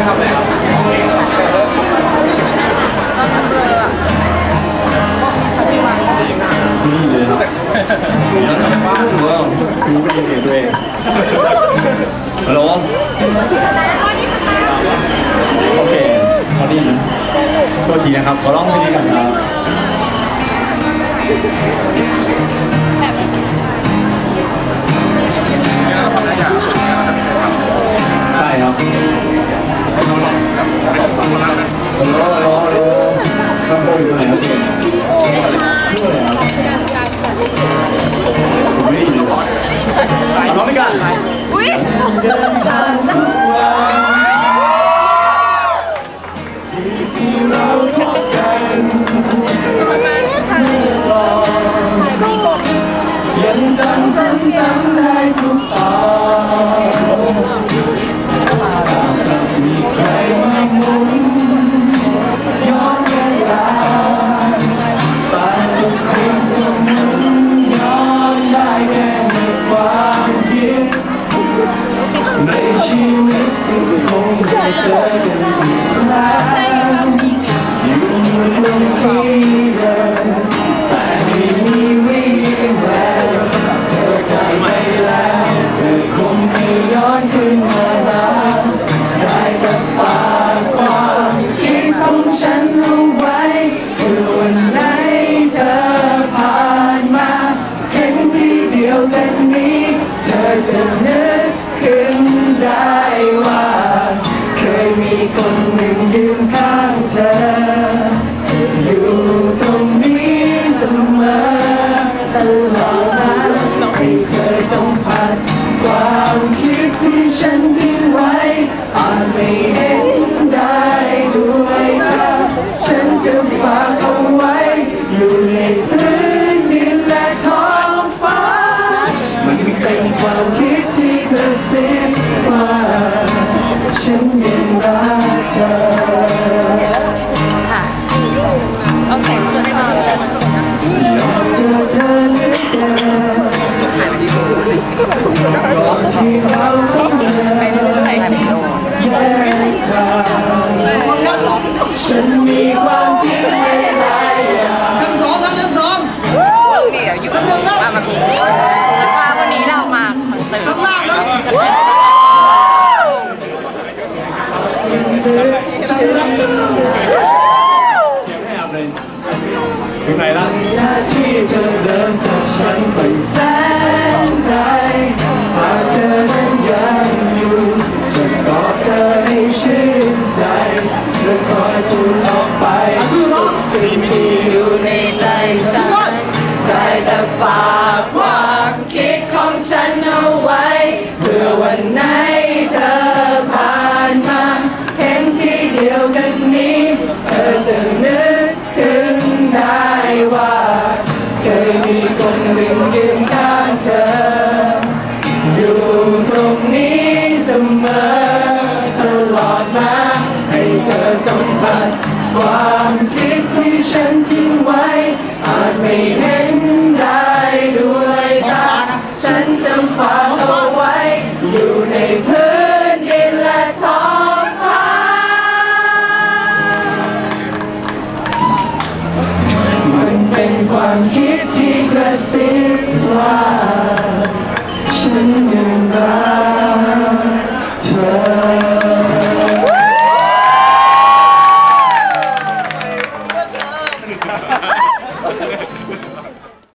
นี่เลยครับว้าวว้ารู้เป็นยังไงตัวเองฮัลโหลโอเคพอดีนะตัวทีนะครับ ขอร้องเพลงนี้กันครับ เดินทางทุกวันที่เราพบกันยังจำซ้ำ เจอกันอีกแล้วอยู่ตรงที่เดิมแต่ไม่มีวี่แววเธอจากไปแล้วเธอคงไม่ย้อนคืนมาแล้วได้แต่ฝากความคิดของฉันเอาไว้คือวันไหนเธอผ่านมาเห็นที่เดียวกันนี้ เธอจะ ยืนข้างเธอ อยู่ตรงนี้เสมอตลอดมาให้เธอสัมผัสความคิดที่ฉันทิ้งไว้อาจไม่เห็นได้ด้วยตาฉันจะฝากเอาไว้ อยู่ในพื้นดินและท้องฟ้า มันเป็นความคิดที่กระซิบว่าฉันยัง ฉันมีความคิดไม่หลายอย่างชั้นสองครับชั้นสองนี่เดี๋ยวอยู่มามาคุยพาวันนี้เรามาคอนเสิร์ตข้างล่างครับจะเป็นถึงไหนละที่เธอเดินจากฉันไป อยู่ในใจฉันได้แต่ฝากความคิดของฉันเอาไว้เพื่อวันไหนเธอผ่านมาเห็นที่เดียวกันนี้ เธอจะนึกขึ้นได้ว่าเคยมีคนหนึ่งยืนข้างเธอ อยู่ตรงนี้เสมอตลอดมาให้เธอสัมผัสความคิดที่ฉัน ที่กระ